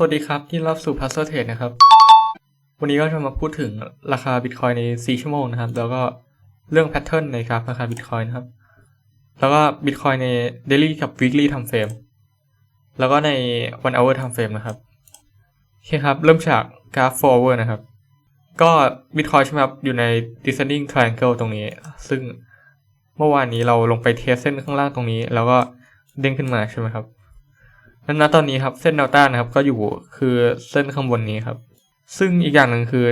สวัสดีครับที่รับสู่ Puzzle Trade นะครับ วันนี้ก็จะมาพูดถึงราคาบิตคอยใน 4 ชั่วโมงนะครับ แล้วก็เรื่องแพทเทิร์นในกราฟราคาบิตคอยนะครับ แล้วก็บิตคอยใน daily กับ weekly time frame แล้วก็ใน one hour time frame นะครับโอเคครับ เริ่มจากกราฟ4 hour นะครับ ก็บิตคอยใช่ไหมครับ อยู่ใน descending triangle ตรงนี้ ซึ่งเมื่อวานนี้เราลงไปเทสเส้นข้างล่างตรงนี้ แล้วก็เด้งขึ้นมาใช่ไหมครับ ณตอนนี้ครับเส้นแนวต้านะครับก็อยู่คือเส้นข้างบนนี้ครับ ซึ่งอีกอย่างหนึ่งคือ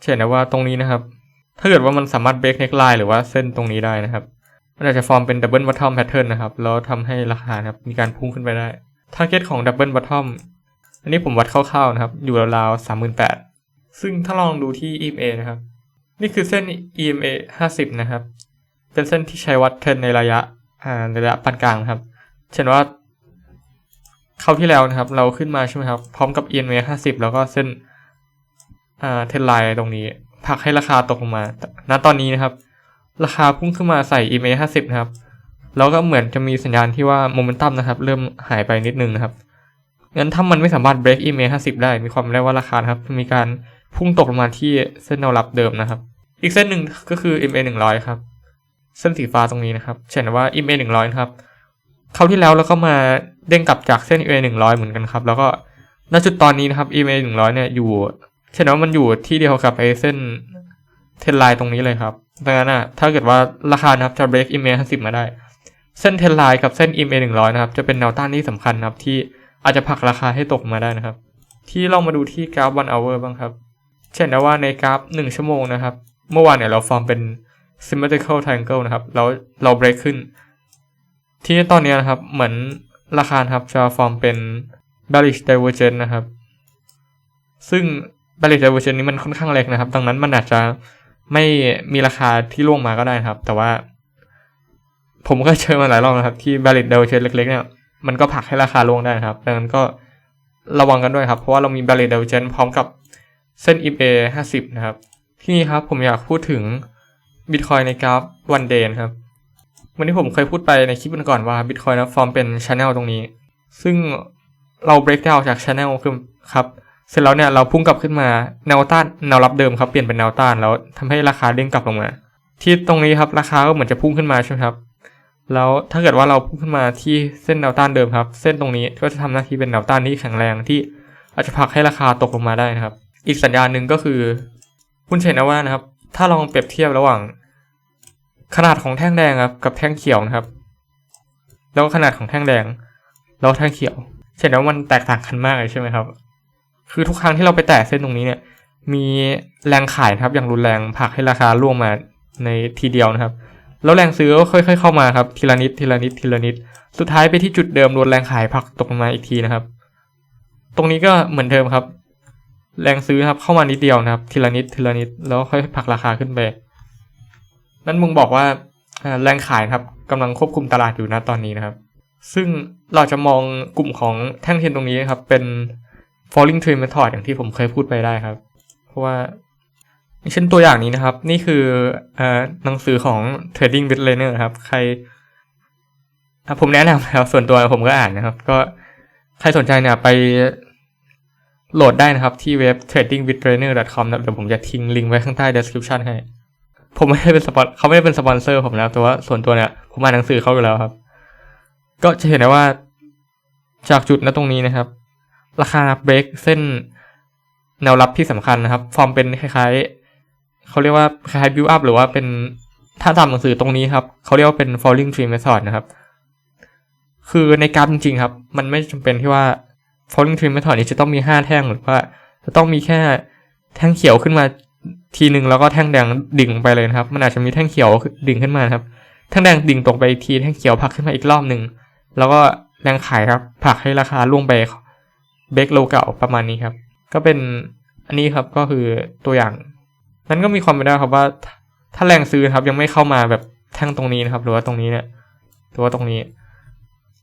เห็นนะว่าตรงนี้นะครับ ถ้าเกิดว่ามันสามารถเบรกเน็กไลน์หรือว่าเส้นตรงนี้ได้นะครับมันอาจจะฟอร์มเป็นดับเบิลบัตทอมแพทเทิร์นนะครับแล้วทำให้ราคาครับมีการพุ่งขึ้นไปได้ทาร์เก็ตของดับเบิลบัตทอมอันนี้ผมวัดคร่าวๆนะครับ อยู่ราวๆสามหมื่นแปดซึ่งถ้าลองดูที่ EMA นะครับ นี่คือเส้น EMA 50 นะครับ เป็นเส้นที่ใช้วัดเทรนในระยะอ่าในระยะปานกลางครับ เช่นว่า คราที่แล้วนะครับ เราขึ้นมาใช่ไหมครับ พร้อมกับ EMA 50 แล้วก็เส้นอ่าเทนไลน์ตรงนี้ผักให้ราคาตกลงมา ณ ตอนนี้นะครับ ราคาพุ่งขึ้นมาใส่ EMA 50 นะครับ แล้วก็เหมือนจะมีสัญญาณที่ว่าโมเมนตัมนะครับ เริ่มหายไปนิดนึงนะครับ งั้นถ้ามันไม่สามารถ break EMA 50 ได้ มีความเป็นได้ว่าราคาครับ มีการพุ่งตกลงมาที่เส้นแนวรับเดิมนะครับ อีกเส้นหนึ่งก็คือ EMA 100 ครับ เส้นสีฟ้าตรงนี้นะครับเช่นว่า EMA 100นะครับ คราวที่แล้วเราก็มาเด้งกลับจากเส้น EMA 100 เหมือนกันครับ แล้วก็ณจุดตอนนี้นะครับ EMA 100 เนี่ยอยู่เช่นว่ามันอยู่ที่เดียวกับไอ้เส้นเทนไลน์ตรงนี้เลยครับดังนั้นอะถ้าเกิดว่าราคานะครับจะ break EMA 50 มาได้ เส้นเทนไลน์กับเส้น EMA 100 นะครับ จะเป็นแนวต้านที่สำคัญนะครับ ที่อาจจะผลักราคาให้ตกมาได้นะครับ ที่เรามาดูที่กราฟ one hour บ้างครับ เช่นว่าในกราฟ 1 ชั่วโมงนะครับ เมื่อวานเนี่ยเราฟอร์มเป็น symmetrical triangle นะครับ แล้วเรา break ขึ้น ที่ตอนนี้นะครับ เหมือนราคาครับจะฟอร์มเป็น bearish divergence นะครับ ซึ่ง bearish divergence นี้มันค่อนข้างเล็กนะครับ ดังนั้นมันอาจจะไม่มีราคาที่ล่วงมาก็ได้ครับ แต่ว่าผมก็เจอมาหลายรอบนะครับ ที่ bearish divergence เล็กๆเนี่ยมันก็ผลักให้ราคาล่วงได้นะครับ ดังนั้นก็ระวังกันด้วยครับ เพราะว่าเรามี bearish divergence พร้อมกับเส้น EMA 50 นะครับ ที่นี่ครับผมอยากพูดถึง Bitcoin ในกราฟ one day นะครับ วันนี้ผมเคยพูดไปในคลิปก่อนว่า Bitcoin นะฟอร์มเป็น Channel ตรงนี้ ซึ่งเรา break down จาก Channel คือครับ เสร็จแล้วเนี่ยเราพุ่งกลับขึ้นมาแนวต้านแนวรับเดิมครับเปลี่ยนเป็นแนวต้านแล้วทำให้ราคาเด้งกลับลงมา ที่ตรงนี้ครับราคาก็เหมือนจะพุ่งขึ้นมาใช่ไหมครับ แล้วถ้าเกิดว่าเราพุ่งขึ้นมาที่เส้นแนวต้านเดิมครับ เส้นตรงนี้ก็จะทำหน้าที่เป็นแนวต้านที่แข็งแรงที่อาจจะผลักให้ราคาตกลงมาได้นะครับ อีกสัญญาณหนึ่งก็คือคุณเห็นนะว่านะครับ ถ้าลองเปรียบเทียบระหว่าง ขนาดของแท่งแดงครับกับแท่งเขียวนะครับ แล้วขนาดของแท่งแดงแล้วแท่งเขียวเห็นว่ามันแตกต่างกันมากเลยใช่ไหมครับ คือทุกครั้งที่เราไปแตะเส้นตรงนี้เนี่ย มีแรงขายนะครับ อย่างรุนแรงผลักให้ราคาร่วงมาในทีเดียวนะครับ แล้วแรงซื้อก็ค่อย ๆ เข้ามาครับทีละนิดทีละนิดทีละนิด สุดท้ายไปที่จุดเดิมโดนแรงขายผลักตกมาอีกทีนะครับ ตรงนี้ก็เหมือนเดิมครับ แรงซื้อครับเข้ามานิดเดียวนะครับ ทีละนิดทีละนิดแล้วค่อยผลักราคาขึ้นไป นั่นมึงบอกว่าแรงขายครับกำลังควบคุมตลาดอยู่นะตอนนี้นะครับ ซึ่งเราจะมองกลุ่มของแท่งเทียนตรงนี้ครับ เป็น falling trend method อย่างที่ผมเคยพูดไปได้ครับ เพราะว่าเช่นตัวอย่างนี้นะครับ นี่คืออหนังสือของ trading with Liner ครับ ใครผมแนะนำแล้วส่วนตัวผมก็อ่านนะครับ ก็ใครสนใจเนี่ยไปโหลดได้นะครับที่เว็บ tradingwithlaner.com นะเดี๋ยวผมจะทิ้งลิงก์ไว้ข้างใต้ description ให้ ผมไม่ได้เป็นสปอนเขาไม่ได้เป็นสปอนเซอร์ผมนะแต่ว่าส่วนตัวเนี่ยผมอ่านหนังสือเขาอยู่แล้วครับ ก็จะเห็นได้ว่าจากจุดณตรงนี้นะครับ ราคาเบรกเส้นแนวรับที่สำคัญนะครับ ฟอร์มเป็นคล้ายๆเขาเรียกว่าคล้ายๆ build up หรือว่าเป็นถ้าตามหนังสือตรงนี้ครับเขาเรียกว่าเป็น falling tree method นะครับ คือในกราฟจริงๆครับ มันไม่จำเป็นที่ว่า falling tree method นี้จะต้องมีห้าแท่งหรือว่า จะต้องมีแค่แท่งเขียวขึ้นมา ทีหนึ่งแล้วก็แท่งแดงดิ่งไปเลยนะครับ มันอาจจะมีแท่งเขียวดิ่งขึ้นมาครับ แท่งแดงดิ่งตกไปอีกทีแท่งเขียวผักขึ้นมาอีกรอบหนึ่งแล้วก็แรงขายครับผักให้ราคาล่วงไปเบรกโลเก่าประมาณนี้ครับ ก็เป็นอันนี้ครับก็คือตัวอย่าง นั้นก็มีความเป็นได้ครับว่า ถ้าแรงซื้อครับยังไม่เข้ามาแบบแท่งตรงนี้นะครับ หรือว่าตรงนี้เนี่ยหรือว่าตรงนี้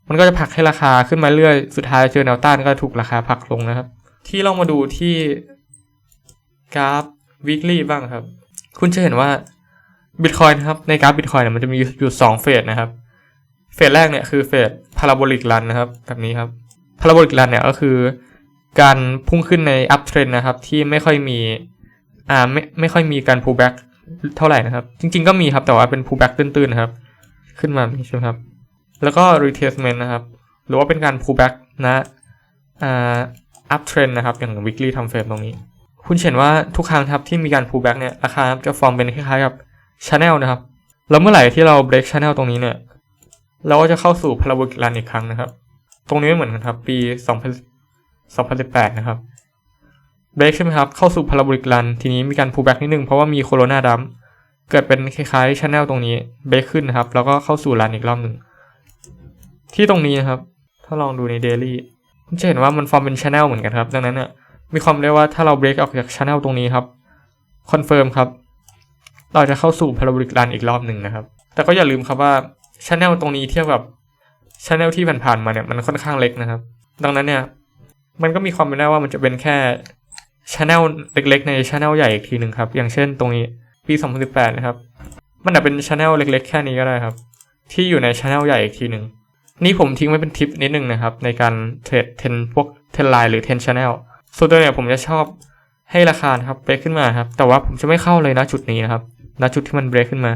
มันก็จะผักให้ราคาขึ้นมาเรื่อยสุดท้ายเจอแนวต้านก็ถูกราคาผักลงนะครับ ที่เรามาดูที่กราฟ weekly บ้างครับ คุณจะเห็นว่า Bitcoin นะครับ ในกราฟ Bitcoin เนี่ยมันจะมีอยู่สองเฟสนะครับ เฟสแรกเนี่ยคือเฟสพาราโบลิกรันนะครับ แบบนี้ครับพาราโบลิกรันเนี่ยก็คือการพุ่งขึ้นใน up trend นะครับ ที่ไม่ค่อยมีอ่าไม่ไม่ค่อยมีการ pull back เท่าไหร่นะครับ จริง ๆ ก็มีครับแต่ว่าเป็น pull back ตื้นๆนะครับ ขึ้นมาแบบนี้ใช่ไหมครับ แล้วก็ retracement นะครับ หรือว่าเป็นการ pull back นะอ่า up trend นะครับ อย่าง weekly time frame ตรงนี้ คุณเห็นว่าทุกครั้งครับที่มีการ pull back เนี่ยราคาจะฟอร์มเป็นคล้ายๆกับ channel นะครับ แล้วเมื่อไหร่ที่เรา break channel ตรงนี้เนี่ยเราก็จะเข้าสู่ parabolic run อีกครั้งนะครับ ตรงนี้ไม่เหมือนกันครับ ปี2000 2018 นะครับ break ใช่ไหมครับ เข้าสู่ parabolic run ทีนี้มีการ pull back นิดนึงเพราะว่ามี corona dump เกิดเป็นคล้ายๆ channel ตรงนี้ break ขึ้นนะครับ แล้วก็เข้าสู่ run อีกรอบหนึ่งที่ตรงนี้นะครับ ถ้าลองดูใน daily คุณจะเห็นว่ามันฟอร์มเป็น channel เหมือนกันครับ ดังนั้นเนี่ย มีความเรียกว่าถ้าเรา break ออกจาก channel ตรงนี้ครับ confirm ครับ เราจะเข้าสู่ parabolic run อีกรอบหนึ่งนะครับ แต่ก็อย่าลืมครับว่า channel ตรงนี้เทียบกับ channel ที่ผ่านๆมาเนี่ยมันค่อนข้างเล็กนะครับ ดังนั้นเนี่ยมันก็มีความเป็นได้ว่ามันจะเป็นแค่ channel เล็กๆ ใน channel ใหญ่อีกทีหนึ่งครับ อย่างเช่นตรงนี้ปี 2018 นะครับ มันอาจเป็น channel เล็ก ๆ แค่นี้ก็ได้ครับ ที่อยู่ใน channel ใหญ่อีกทีหนึ่งนี่ผมทิ้งไว้เป็นทิปนิดนึงนะครับ ในการเทรดเทนพวกเทนไลน์หรือเทน channel ส่วนตัวเนี่ยผมจะชอบให้ราคาครับเบรกขึ้นมาครับ แต่ว่าผมจะไม่เข้าเลยนะจุดนี้นะครับณจุดที่มันเบรกขึ้นมา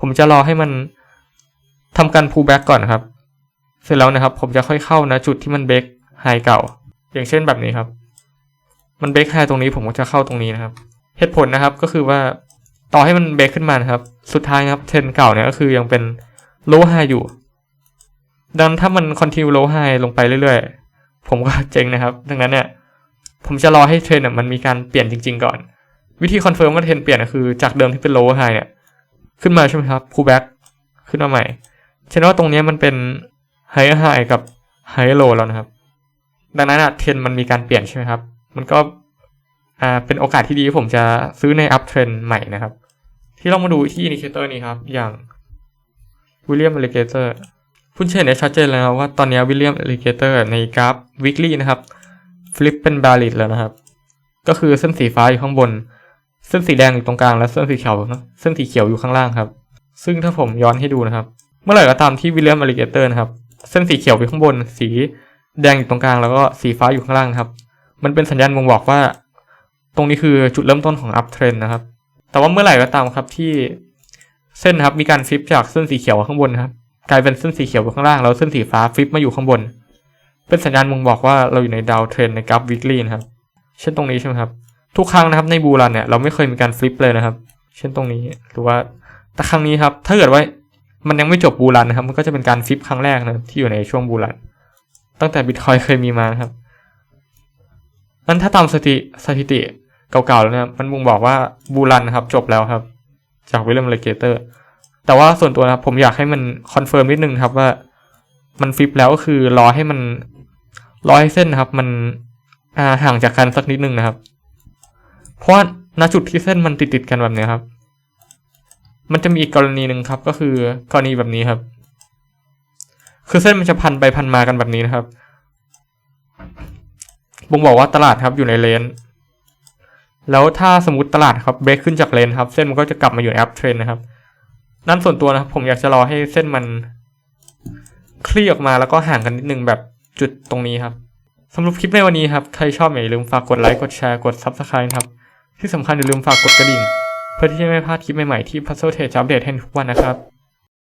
ผมจะรอให้มันทำการ pull back ก่อนครับ เสร็จแล้วนะครับ ผมจะค่อยเข้านะจุดที่มันเบรกไฮเก่า อย่างเช่นแบบนี้ครับ มันเบรกไฮตรงนี้ผมก็จะเข้าตรงนี้นะครับ เหตุผลนะครับก็คือว่าต่อให้มันเบรกขึ้นมานะครับ สุดท้ายครับเทรนเก่าเนี่ยก็คือยังเป็น low high อยู่ ดังนั้นถ้ามัน continue low high ลงไปเรื่อยๆ ผมก็เจ๊งนะครับ ดังนั้นเนี่ย ผมจะรอให้เทรนเนี่ยมันมีการเปลี่ยนจริง ๆ ก่อน วิธีคอนเฟิร์มว่าเทรนเปลี่ยนคือจากเดิมที่เป็น low high เนี่ยขึ้นมาใช่ไหมครับ pull back ขึ้นมาใหม่เช่นว่าตรงนี้มันเป็น high high กับ high low แล้วนะครับ ดังนั้นเทรนมันมีการเปลี่ยนใช่ไหมครับ มันก็อ่าเป็นโอกาสที่ดีที่ผมจะซื้อใน up trend ใหม่นะครับ ที่เรามาดูที่ indicator นี้ครับ อย่าง William Alligator คุณเห็นได้ชัดเจนแล้วว่าตอนนี้ William Alligator ในกราฟ weekly นะครับ ฟลิปเป็นบาลิดแล้วนะครับ ก็คือเส้นสีฟ้าอยู่ข้างบน เส้นสีแดงอยู่ตรงกลางและเส้นสีเขียวนะเส้นสีเขียวอยู่ข้างล่างครับ ซึ่งถ้าผมย้อนให้ดูนะครับ เมื่อไหร่ก็ตามที่วิลเลียมอลิเกเตอร์นะครับ เส้นสีเขียวอยู่ข้างบน สีแดงอยู่ตรงกลางแล้วก็สีฟ้าอยู่ข้างล่างครับ มันเป็นสัญญาณบ่งบอกว่า ตรงนี้คือจุดเริ่มต้นของอัพเทรนนะครับ แต่ว่าเมื่อไหร่ก็ตามครับที่เส้นนะครับมีการฟลิปจากเส้นสีเขียวข้างบนครับกลายเป็นเส้นสีเขียวอยู่ข้างล่างแล้วเส้นสีฟ้าฟลิปมาอยู่ข้างบน เป็นสัญญาณบ่งบอกว่าเราอยู่ในดาวเทรนในกราฟ weekly นะครับ เช่นตรงนี้ใช่ไหมครับ ทุกครั้งนะครับในบูรันเนี่ยเราไม่เคยมีการฟลิปเลยนะครับ เช่นตรงนี้หรือว่าแต่ครั้งนี้ครับ ถ้าเกิดว่ามันยังไม่จบบูรันนะครับ มันก็จะเป็นการฟลิปครั้งแรกนะที่อยู่ในช่วงบูรันตั้งแต่บิตคอยเคยมีมาครับนั้นถ้าตามสถิติสถิติเก่าๆแล้วเนี่ยมันบ่งบอกว่าบูรันนะครับ จบแล้วครับ จากวิลเลมเลเกเตอร์แต่ว่าส่วนตัวนะครับผมอยากให้มันคอนเฟิร์มนิดนึงครับว่ามันฟลิปแล้วก็คือรอให้มัน ร้อให้เส้นนะครับ มันห่างจากกันสักนิดนึงนะครับ เพราะณจุดที่เส้นมันติดติดๆกันแบบนี้ครับ มันจะมีอีกกรณีหนึ่งครับ ก็คือกรณีแบบนี้ครับ คือเส้นมันจะพันไปพันมากันแบบนี้นะครับบ่งบอกว่าตลาดครับอยู่ในเลนแล้วถ้าสมมติตลาดครับเบรกขึ้นจากเลนครับ เส้นมันก็จะกลับมาอยู่ในอัพเทรนนะครับ นั่นส่วนตัวนะครับ ผมอยากจะรอให้เส้นมันคลี่ออกมาแล้วก็ห่างกันนิดนึงแบบ จุดตรงนี้ครับสำหรับคลิปในวันนี้ครับ ใครชอบอย่าลืมฝากกดไลค์ กดแชร์ กด Subscribe ครับ ที่สำคัญอย่าลืมฝากกดกระดิ่ง เพื่อที่จะไม่พลาดคลิปใหม่ๆที่ Puzzle Trade จะอัปเดตให้ทุกวันนะครับ